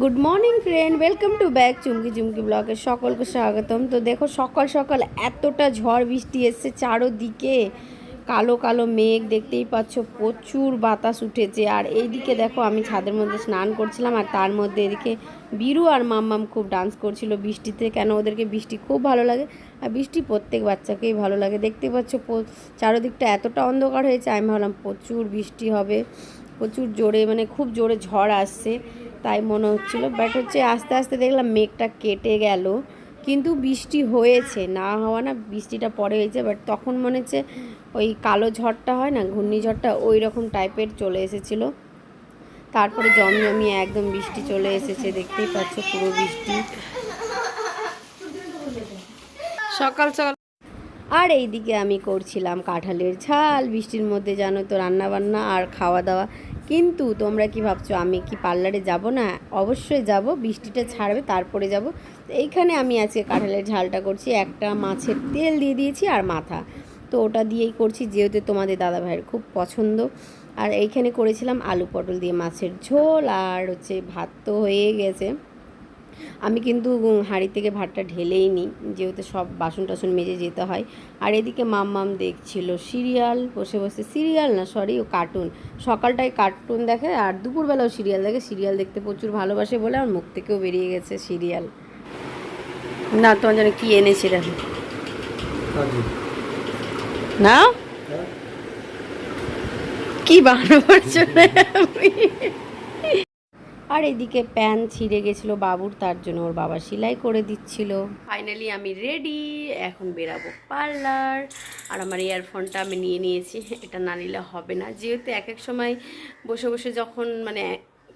Good morning friend welcome to back Chumki Chumki ব্লগে সকলকে স্বাগতম। তো দেখো, সকাল সকাল এতটা ঝড় বৃষ্টি এসছে চারোদিকে। কালো কালো মেঘ দেখতেই পাচ্ছ, প্রচুর বাতাস উঠেছে। আর এইদিকে দেখো, আমি ছাদের মধ্যে স্নান করছিলাম, আর তার মধ্যে এদিকে বিরু আর মাম্মাম খুব ডান্স করছিল বৃষ্টিতে। কেন ওদেরকে বৃষ্টি খুব ভালো লাগে, আর বৃষ্টি প্রত্যেক বাচ্চাকেই ভালো লাগে। দেখতে পাচ্ছ চারোদিকটা এতটা অন্ধকার হয়েছে, আমি ভাবলাম প্রচুর বৃষ্টি হবে। প্রচুর জোরে মানে খুব জোরে ঝড় আসছে। তাই মনে হচ্ছিল। বাট হচ্ছে আস্তে আস্তে দেখলাম মেঘটা কেটে গেল। কিন্তু বৃষ্টি হয়েছে, না হওয়া না বৃষ্টিটা পরে হয়েছে। বাট তখন মনে হচ্ছে ওই কালো ঝড়টা হয় না, ঘূর্ণিঝড়টা ওই রকম টাইপের চলে এসেছিল। তারপরে জমজমিয়ে একদম বৃষ্টি চলে এসেছে, দেখতেই পাচ্ছ পুরো বৃষ্টি। সকাল সকাল আর এইদিকে আমি করছিলাম কাঁঠালের ঝাল, বৃষ্টির মধ্যে জানো তো রান্না বান্না আর খাওয়া দাওয়া কিন্তু তোমরা কি ভাবছ, আমি কি পার্লারে যাব না? অবশ্যই যাব, বৃষ্টিটা ছাড়বে, তারপরে যাব। এইখানে আমি আজকে কাঁঠালের ঝালটা করছি, একটা মাছের তেল দিয়ে দিয়েছি আর মাথা। তো ওটা দিয়েই করছি, যেহেতু তোমাদের দাদা ভাইয়ের খুব পছন্দ। আর এইখানে করেছিলাম আলু পটল দিয়ে মাছের ঝোল, আর হচ্ছে ভাত তো হয়ে গেছে। আমি কিন্তু হাঁড়ি থেকে ভাতটা ঢেলেই নিই যেহেতু সব বাসন টাসন মেজে যেতে হয়। আর এদিকে মাম্মাম দেখছিল সিরিয়াল বসে বসে সিরিয়াল না সরি ও কার্টুন সকালটায় কার্টুন দেখে আর দুপুরবেলাও সিরিয়াল দেখে। সিরিয়াল দেখতে প্রচুর ভালোবাসে বলে আমার মুখ থেকেও বেরিয়ে গেছে সিরিয়াল। না তোমার জন্য কী এনেছিলেন? কাজু। না? হ্যাঁ? কি বানানোর জন্য? আর এদিকে প্যান ছিঁড়ে গেছিল বাবুর, তার জন্য ওর বাবা সেলাই করে দিচ্ছিল। ফাইনালি আমি রেডি এখন বেরাবো পার্লার আর আমার ইয়ারফোনটা আমি নিয়ে নিয়েছি, এটা না নিলে হবে না। যেহেতু এক এক সময় বসে বসে যখন মানে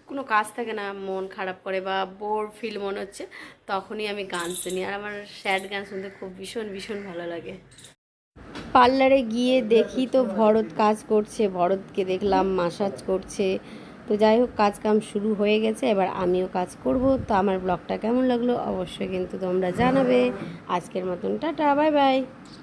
কোনো কাজ থাকে না, মন খারাপ করে বা বোর ফিল মনে হচ্ছে, তখনই আমি গান শুনি। আর আমার স্যাড গান শুনতে খুব ভীষণ ভীষণ ভালো লাগে। পার্লারে গিয়ে দেখি তো ভরত কাজ করছে, ভরতকে দেখলাম মাসাজ করছে। তো যাই হোক কাজ কাম শুরু হয়ে গেছে, এবার আমিও কাজ করব। তো আমার ব্লগটা কেমন লাগল অবশ্যই কিন্তু তোমরা জানাবে। আজকের মতন টাটা, বাই বাই।